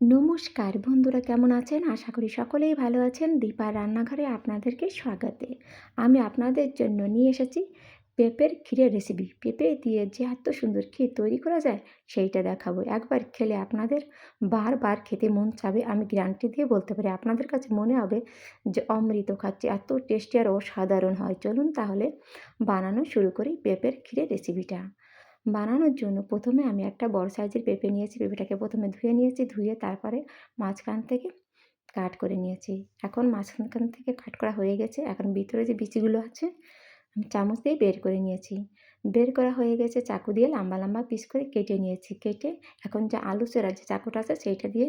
নমস্কার বন্ধুরা, কেমন আছেন? আশা করি সকলেই ভালো আছেন। দীপার রান্নাঘরে আপনাদেরকে স্বাগতে। আমি আপনাদের জন্য নিয়ে এসেছি পেঁপের ক্ষীরের রেসিপি পেঁপে দিয়ে যে এত সুন্দর ক্ষীর তৈরি করা যায়, সেইটা দেখাবো। একবার খেলে আপনাদের বারবার খেতে মন চাবে। আমি গ্যারান্টি দিয়ে বলতে পারি, আপনাদের কাছে মনে হবে যে অমৃত খাচ্ছি, এত টেস্টি আর অসাধারণ হয়। চলুন তাহলে বানানো শুরু করি পেঁপের ক্ষীরের রেসিপিটা বানানোর জন্য প্রথমে আমি একটা বড় সাইজের পেঁপে নিয়েছি, পেঁপেটাকে প্রথমে ধুয়ে নিয়েছি, ধুয়ে তারপরে মাঝখান থেকে কাট করে নিয়েছি। এখন মাঝখান থেকে কাট করা হয়ে গেছে। এখন ভিতরে যে বিচিগুলো আছে, আমি চামচ দিয়ে বের করে নিয়েছি। বের করা হয়ে গেছে চাকু দিয়ে লম্বা লম্বা পিস করে কেটে নিয়েছি। কেটে এখন যে আলু চেরা যে চাকুটা আছে, সেইটা দিয়ে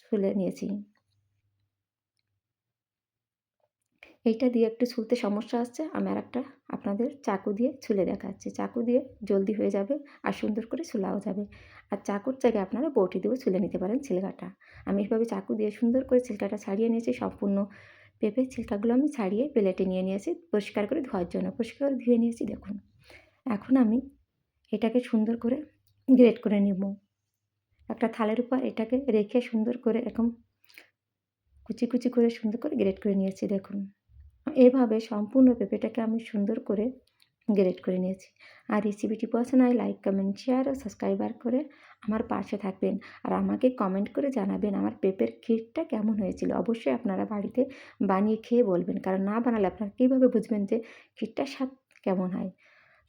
ছুলে নিয়েছি। এইটা দিয়ে একটু ছুলতে সমস্যা আসছে। আমি আর একটা আপনাদের চাকু দিয়ে ছুলে দেখাচ্ছি। চাকু দিয়ে জলদি হয়ে যাবে আর সুন্দর করে ছুলাও যাবে। আর চাকুর জায়গায় আপনারা বটি দিয়েও ছুলে নিতে পারেন ছিলকাটা। আমি এভাবে চাকু দিয়ে সুন্দর করে ছিলকাটা ছাড়িয়ে নিয়েছি। সম্পূর্ণ পেঁপের ছিলকাগুলো আমি ছাড়িয়ে প্লেটে নিয়ে নিয়েছি। পরিষ্কার করে ধোয়ার জন্য পরিষ্কার করে ধুয়ে নিয়েছি, দেখুন। এখন আমি এটাকে সুন্দর করে গ্রেট করে নেব। একটা থালের উপর এটাকে রেখে সুন্দর করে এরকম কুচি কুচি করে সুন্দর করে গ্রেট করে নিয়েছি, দেখুন। এভাবে সম্পূর্ণ পেঁপেটাকে আমি সুন্দর করে গ্রেট করে নিয়েছি। আর রেসিপিটি পছন্দ হয়, লাইক, কমেন্ট, শেয়ার ও সাবস্ক্রাইবার করে আমার পাশে থাকবেন। আর আমাকে কমেন্ট করে জানাবেন আমার পেঁপের ক্ষীরটা কেমন হয়েছিল। অবশ্যই আপনারা বাড়িতে বানিয়ে খেয়ে বলবেন। কারণ না বানালে আপনারা কীভাবে বুঝবেন যে ক্ষীরটার স্বাদ কেমন হয়?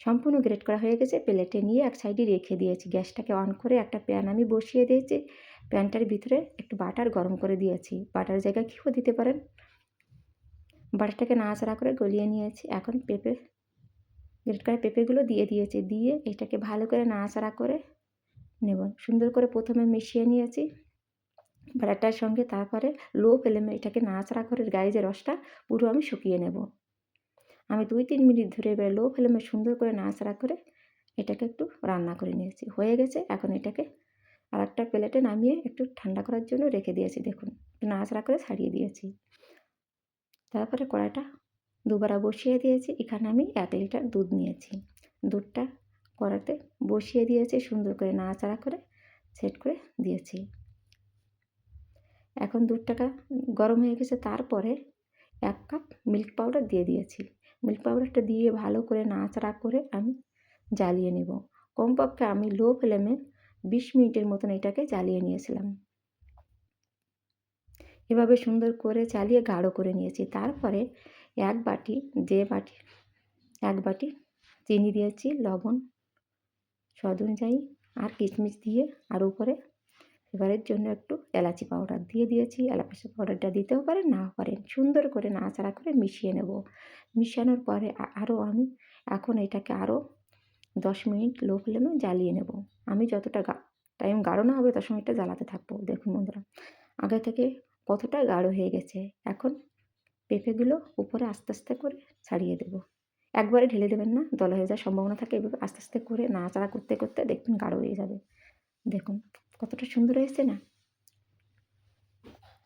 সম্পূর্ণ গ্রেট করা হয়ে গেছে। প্লেটে নিয়ে এক সাইডে রেখে দিয়েছি। গ্যাসটাকে অন করে একটা প্যান আমি বসিয়ে দিয়েছি। প্যানটার ভিতরে একটু বাটার গরম করে দিয়েছি। বাটার জায়গায় ঘিও দিতে পারেন। বাটারটাকে নাড়াচাড়া করে গলিয়ে নিয়েছি। এখন পেঁপে, গ্রেট করা পেঁপেগুলো দিয়ে দিয়েছি। দিয়ে এটাকে ভালো করে নাড়াচাড়া করে নেব। সুন্দর করে প্রথমে মিশিয়ে নিয়েছি বাটারটার সঙ্গে। তারপরে লো ফ্লেমে এটাকে নাড়াচাড়া করে গায়ে যে রসটা পুরো আমি শুকিয়ে নেব। আমি দুই তিন মিনিট ধরে এবার লো ফ্লেমে সুন্দর করে নাড়াচাড়া করে এটাকে একটু রান্না করে নিয়েছি। হয়ে গেছে। এখন এটাকে আর একটা প্লেটে নামিয়ে একটু ঠান্ডা করার জন্য রেখে দিয়েছি। দেখুন নাড়াচাড়া করে ছাড়িয়ে দিয়েছি। তারপরে কড়াইটা দুবারা বসিয়ে দিয়েছি। এখানে আমি এক লিটার দুধ নিয়েছি। দুধটা কড়াতে বসিয়ে দিয়েছি, সুন্দর করে নাড়াচাড়া করে সেট করে দিয়েছি। এখন দুধটাকা গরম হয়ে গেছে, তারপরে এক কাপ মিল্ক পাউডার দিয়ে দিয়েছি। মিল্ক পাউডারটা দিয়ে ভালো করে নাড়াচাড়া করে আমি জ্বালিয়ে নেব। কমপক্ষে আমি লো ফ্লেমে বিশ মিনিটের মতন এটাকে জ্বালিয়ে নিয়েছিলাম। এভাবে সুন্দর করে চালিয়ে গাঢ় করে নিয়েছি। তারপরে এক বাটি, যে বাটি, এক বাটি চিনি দিয়েছি, লবণ, স্বাদ অনুযায়ী, আর কিশমিশ দিয়ে, আর উপরে এবারের জন্য একটু এলাচি পাউডার দিয়ে দিয়েছি। এলাচি পাউডারটা দিতেও পারেন, নাও পারেন। সুন্দর করে নাড়াচাড়া করে মিশিয়ে নেব। মিশানোর পরে আরও আমি এখন এটাকে আরও দশ মিনিট লো ফ্লেমে জ্বালিয়ে নেব। আমি যতটা টাইম গাঢ় না হবে তত সময়টা জ্বালাতে থাকব। দেখুন বন্ধুরা, আগে থেকে কতটা গাঢ় হয়ে গেছে, এখন পেঁপেগুলো উপরে আস্তে আস্তে করে ছাড়িয়ে দেবো। একবারে ঢেলে দেবেন না, দলা হয়ে যাওয়ার সম্ভাবনা থাকে, এভাবে আস্তে আস্তে করে নাড়াচাড়া করতে করতে দেখবেন গাঢ় হয়ে যাবে। দেখুন, কতটা সুন্দর হয়েছে না?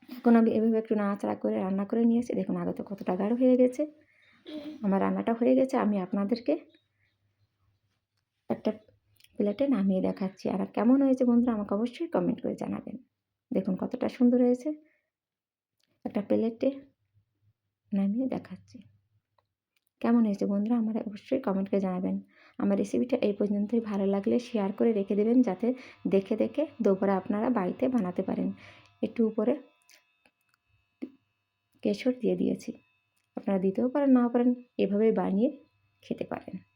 এখন আমি এভাবে একটু নাড়াচাড়া করে রান্না করে নিয়েছি, দেখুন আগে তো কতটা গাঢ় হয়ে গেছে। আমার রান্নাটা হয়ে গেছে, আমি আপনাদেরকে একটা প্লেটে নামিয়ে দেখাচ্ছি, আর কেমন হয়েছে বন্ধুরা আমাকে অবশ্যই কমেন্ট করে জানাবেন। দেখুন কতটা সুন্দর হয়েছে। একটা প্লেটে নামিয়ে দেখাচ্ছি। কেমন হয়েছে বন্ধুরা? আমার অবশ্যই কমেন্টকে জানাবেন। আমার রেসিপিটা এই পর্যন্তই। ভালো লাগলে শেয়ার করে রেখে দেবেন যাতে দেখে দেখে দুপুরে আপনারা বাড়িতে বানাতে পারেন। একটু উপরে কেশর দিয়ে দিয়েছি। আপনারা দিতেও পারেন, নাও পারেন এভাবে বানিয়ে খেতে পারেন।